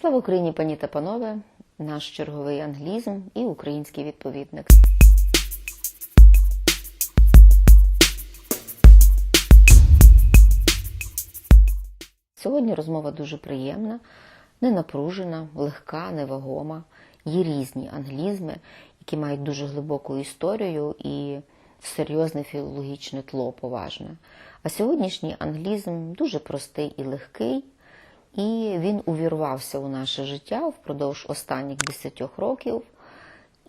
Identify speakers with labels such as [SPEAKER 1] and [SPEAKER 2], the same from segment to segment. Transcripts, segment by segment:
[SPEAKER 1] Слава Україні, пані та панове! Наш черговий англізм і український відповідник. Сьогодні розмова дуже приємна, не напружена, легка, невагома. Є різні англізми, які мають дуже глибоку історію і серйозне філологічне тло поважне. А сьогоднішній англізм дуже простий і легкий, і він увірвався у наше життя впродовж останніх 10 років.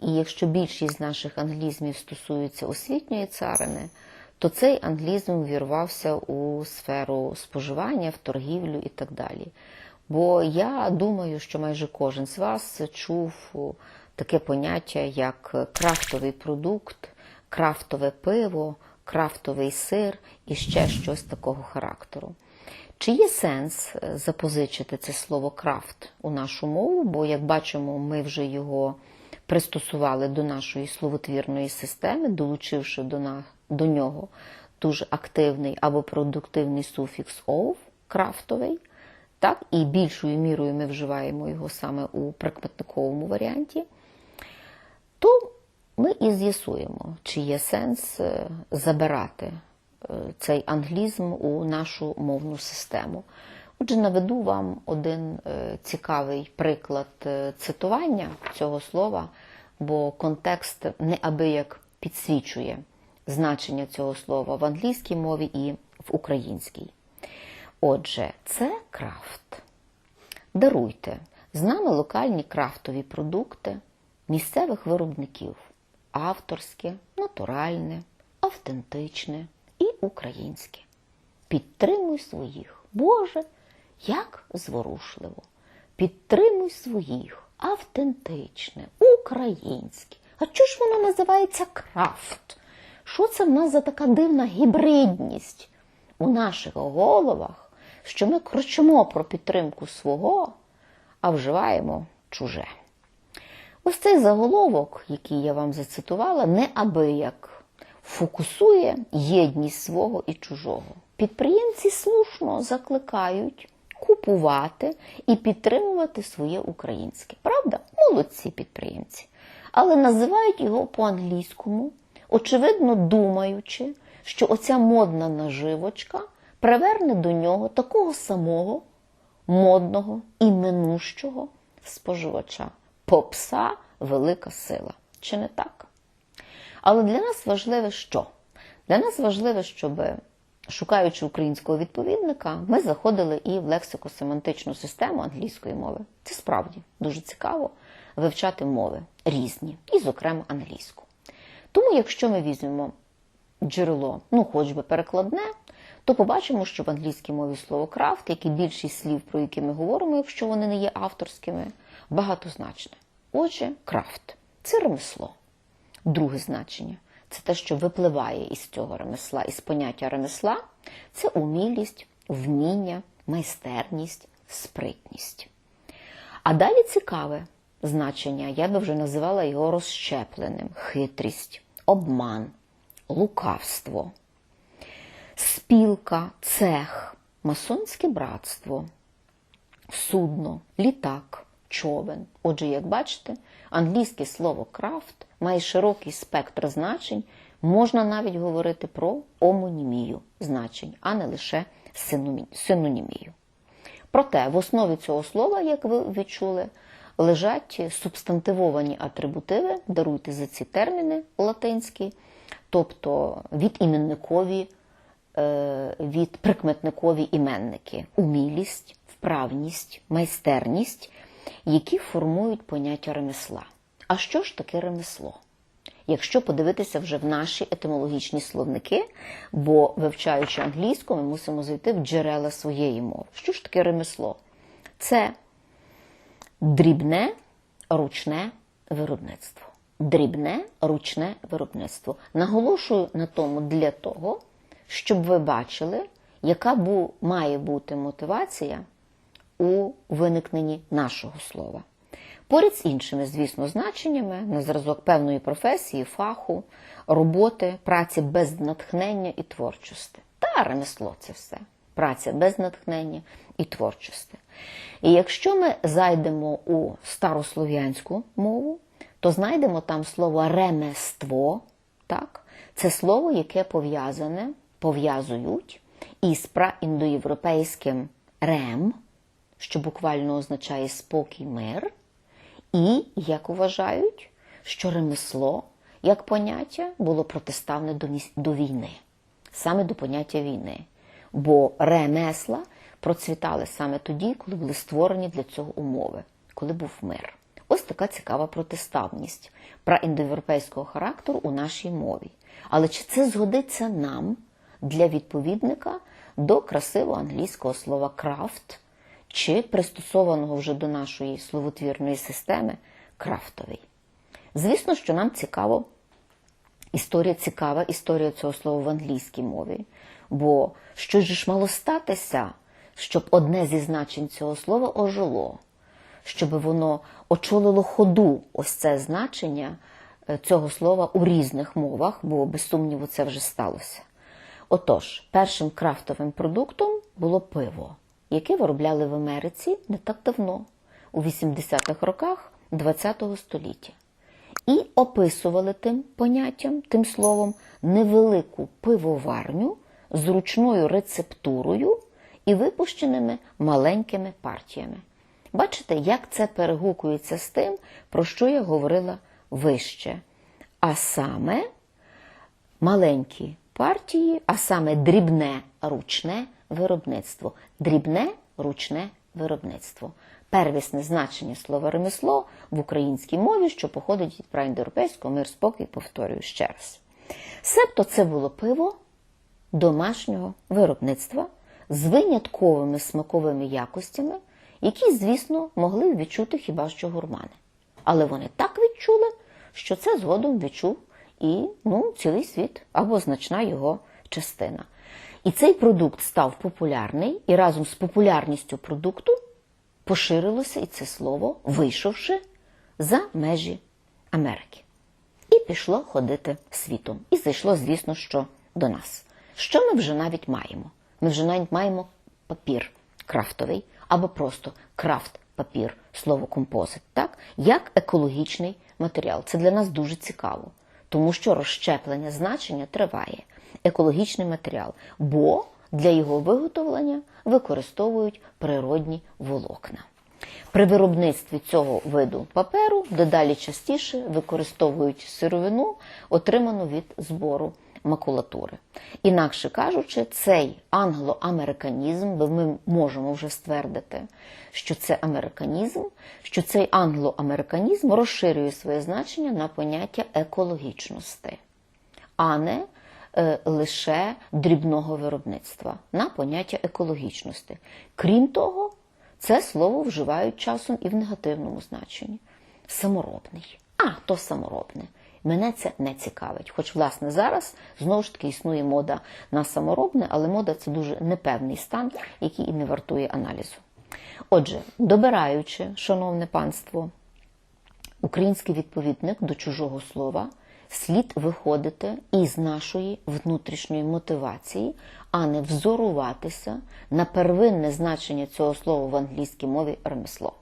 [SPEAKER 1] І якщо більшість наших англізмів стосується освітньої царини, то цей англізм увірвався у сферу споживання, в торгівлю і так далі. Бо я думаю, що майже кожен з вас чув таке поняття, як крафтовий продукт, крафтове пиво, крафтовий сир і ще щось такого характеру. Чи є сенс е, запозичити це слово крафт у нашу мову? Бо, як бачимо, ми вже його пристосували до нашої словотвірної системи, долучивши до, на, до нього дуже активний або продуктивний суфікс ов, крафтовий. Так, і більшою мірою ми вживаємо його саме у прикметниковому варіанті, то ми і з'ясуємо, чи є сенс е, забирати цей англізм у нашу мовну систему. Отже, наведу вам один е, цікавий приклад цитування цього слова, бо контекст неабияк підсвічує значення цього слова в англійській мові і в українській. Отже, це крафт. Даруйте з нами локальні крафтові продукти місцевих виробників авторське, натуральне, автентичне українське. Підтримуй своїх, Боже, як зворушливо. Підтримуй своїх, автентичне, українське. А чого ж воно називається крафт? Що це в нас за така дивна гібридність у наших головах, що ми кричимо про підтримку свого, а вживаємо чуже? Ось цей заголовок, який я вам зацитувала, неабияк фокусує єдність свого і чужого. Підприємці слушно закликають купувати і підтримувати своє українське. Правда? Молодці підприємці. Але називають його по-англійському, очевидно думаючи, що оця модна наживочка приверне до нього такого самого модного і минущого споживача попса велика сила. Чи не так? Але для нас важливе що? Для нас важливе, щоб, шукаючи українського відповідника, ми заходили і в лексико-семантичну систему англійської мови. Це справді дуже цікаво вивчати мови різні, і, зокрема, англійську. Тому, якщо ми візьмемо джерело, ну, хоч би перекладне, то побачимо, що в англійській мові слово крафт, як і більшість слів, про які ми говоримо, якщо вони не є авторськими, багатозначне. Отже, крафт це ремесло. Друге значення це те, що випливає із цього ремесла, із поняття ремесла це умілість, вміння, майстерність, спритність. А далі цікаве значення, я би вже називала його розщепленим: хитрість, обман, лукавство, спілка, цех, масонське братство, судно, літак човен. Отже, як бачите, англійське слово крафт має широкий спектр значень, можна навіть говорити про омонімію значень, а не лише синонімію. Проте в основі цього слова, як ви відчули, лежать субстантивовані атрибутиви, даруйте за ці терміни латинські, тобто відіменникові, е, від прикметникові іменники, умілість, вправність, майстерність які формують поняття ремесла. А що ж таке ремесло? Якщо подивитися вже в наші етимологічні словники, бо вивчаючи англійську, ми мусимо зайти в джерела своєї мови. Що ж таке ремесло? Це дрібне ручне виробництво. Дрібне ручне виробництво. Наголошую на тому для того, щоб ви бачили, яка має бути мотивація у виникненні нашого слова. Поряд з іншими, звісно, значеннями на зразок певної професії, фаху, роботи, праці без натхнення і творчості. Та ремесло це все. Праця без натхнення і творчості. І якщо ми зайдемо у старослов'янську мову, то знайдемо там слово ремество, так? це слово, яке пов'язане, пов'язують із праіндоєвропейським рем, що буквально означає спокій, мир, і, як вважають, що ремесло як поняття було протиставне до, до війни, саме до поняття війни. Бо ремесла процвітали саме тоді, коли були створені для цього умови, коли був мир. Ось така цікава протиставність праіндоєвропейського характеру у нашій мові. Але чи це згодиться нам для відповідника до красивого англійського слова крафт, чи пристосованого вже до нашої словотвірної системи крафтовий? Звісно, що нам цікаво історія цікава, історія цього слова в англійській мові. Бо що ж мало статися, щоб одне зі значень цього слова ожило, щоб воно очолило ходу ось це значення е, цього слова у різних мовах, бо без сумніву це вже сталося. Отож, першим крафтовим продуктом було пиво, яке виробляли в Америці не так давно, у 80-х роках ХХ століття і описували тим поняттям, тим словом, невелику пивоварню з ручною рецептурою і випущеними маленькими партіями. Бачите, як це перегукується з тим, про що я говорила вище. А саме маленькі партії, а саме дрібне ручне виробництво. Дрібне ручне виробництво. Первісне значення слова ремесло в українській мові, що походить від праіндоєвропейського мир спокій, повторюю ще раз. Себто це було пиво домашнього виробництва з винятковими смаковими якостями, які, звісно, могли відчути хіба що гурмани. Але вони так відчули, що це згодом відчув і ну, цілий світ або значна його частина. І цей продукт став популярний, і разом з популярністю продукту поширилося і це слово, вийшовши за межі Америки. І пішло ходити світом. І зайшло, звісно, що до нас. Що ми вже навіть маємо? Ми вже навіть маємо папір крафтовий або просто крафт-папір, слово композит, так? як екологічний матеріал. Це для нас дуже цікаво, тому що розщеплення значення триває. Екологічний матеріал, бо для його виготовлення використовують природні волокна. При виробництві цього виду паперу дедалі частіше використовують сировину, отриману від збору макулатури. Інакше кажучи, цей англоамериканізм, бо ми можемо вже ствердити, що це американізм, що цей англоамериканізм розширює своє значення на поняття екологічності, а не лише дрібного виробництва, на поняття екологічності. Крім того, це слово вживають часом і в негативному значенні. Саморобний. А, то саморобне. Мене це не цікавить. Хоч, власне, зараз знову ж таки існує мода на саморобне, але мода це дуже непевний стан, який і не вартує аналізу. Отже, добираючи, шановне панство, український відповідник до чужого слова, слід виходити із нашої внутрішньої мотивації, а не взоруватися на первинне значення цього слова в англійській мові ремесло.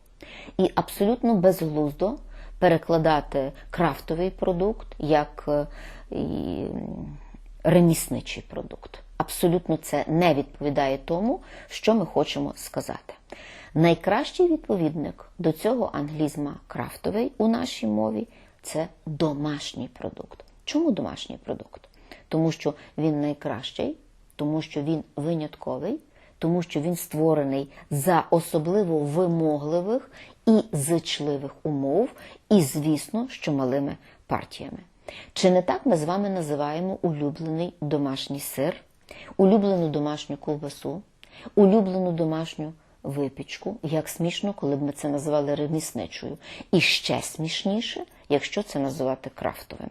[SPEAKER 1] І абсолютно безглуздо перекладати крафтовий продукт як е, ремісничий продукт. Абсолютно це не відповідає тому, що ми хочемо сказати. Найкращий відповідник до цього англізма крафтовий у нашій мові це домашній продукт. Чому домашній продукт? Тому що він найкращий, тому що він винятковий, тому що він створений за особливо вимогливих і зичливих умов, і, звісно, що малими партіями. Чи не так ми з вами називаємо улюблений домашній сир, улюблену домашню ковбасу, улюблену домашню випічку? Як смішно, коли б ми це називали ремісничою. І ще смішніше, якщо це називати крафтовим.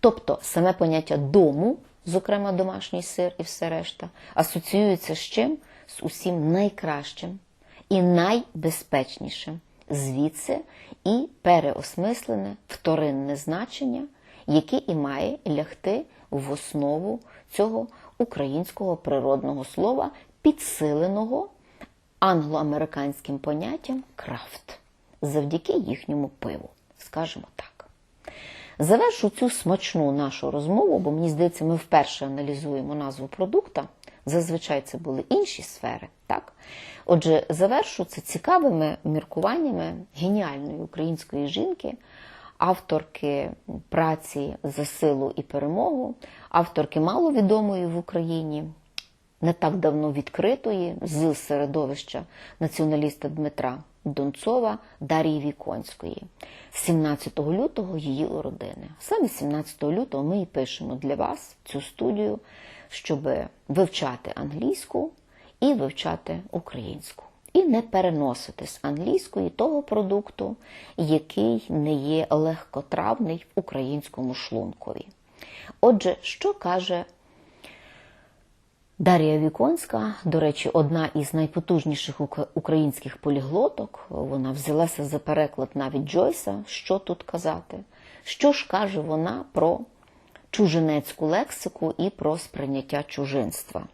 [SPEAKER 1] Тобто саме поняття дому, зокрема домашній сир і все решта, асоціюється з чим? З усім найкращим і найбезпечнішим. Звідси і переосмислене вторинне значення, яке і має лягти в основу цього українського природного слова, підсиленого англоамериканським поняттям крафт завдяки їхньому пиву, скажімо так. Завершу цю смачну нашу розмову, бо мені здається, ми вперше аналізуємо назву продукта. Зазвичай це були інші сфери. Так? Отже, завершу це цікавими міркуваннями геніальної української жінки, авторки праці за силу і перемогу, авторки маловідомої в Україні, не так давно відкритої з середовища націоналіста Дмитра Донцова Дарії Віконської. 17 лютого її уродини. Саме 17 лютого ми і пишемо для вас цю студію, щоб вивчати англійську і вивчати українську. І не переносити з англійської того продукту, який не є легкотравний в українському шлункові. Отже, що каже Дар'я Віконська, до речі, одна із найпотужніших українських поліглоток. Вона взялася за переклад навіть Джойса. Що тут казати? Що ж каже вона про чужинецьку лексику і про сприйняття чужинства?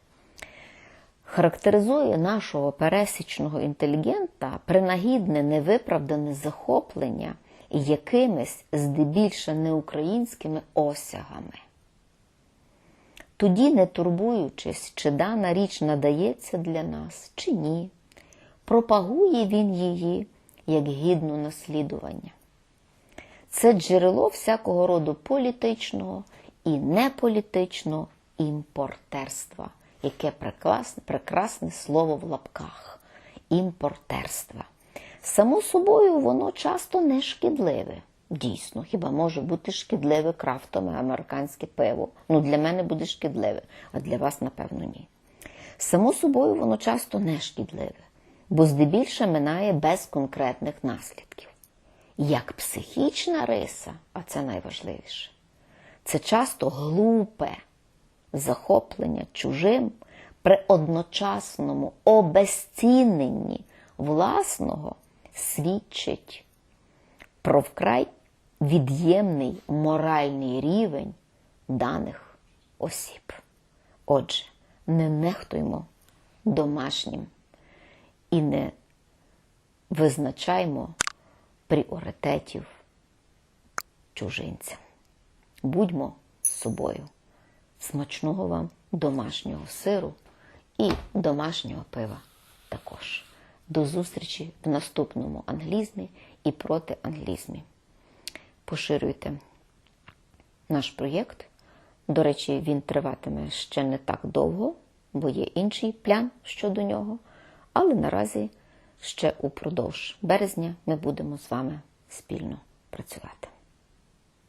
[SPEAKER 1] Характеризує нашого пересічного інтелігента принагідне невиправдане захоплення якимись здебільше неукраїнськими осягами. Тоді, не турбуючись, чи дана річ надається для нас, чи ні, пропагує він її як гідну наслідування. Це джерело всякого роду політичного і неполітичного імпортерства, яке прекрасне, прекрасне слово в лапках імпортерства. Само собою, воно часто не шкідливе. Дійсно, хіба може бути шкідливе крафтове американське пиво? Ну, для мене буде шкідливе, а для вас, напевно, ні. Само собою, воно часто не шкідливе, бо здебільше минає без конкретних наслідків. Як психічна риса, а це найважливіше, це часто глупе захоплення чужим при одночасному обезціненні власного свідчить про вкрай від'ємний моральний рівень даних осіб. Отже, не нехтуймо домашнім і не визначаймо пріоритетів чужинцям. Будьмо собою. Смачного вам домашнього сиру і домашнього пива також. До зустрічі в наступному англізмі і проти англізмі. Поширюйте наш проєкт. До речі, він триватиме ще не так довго, бо є інший план щодо нього. Але наразі ще упродовж березня ми будемо з вами спільно працювати.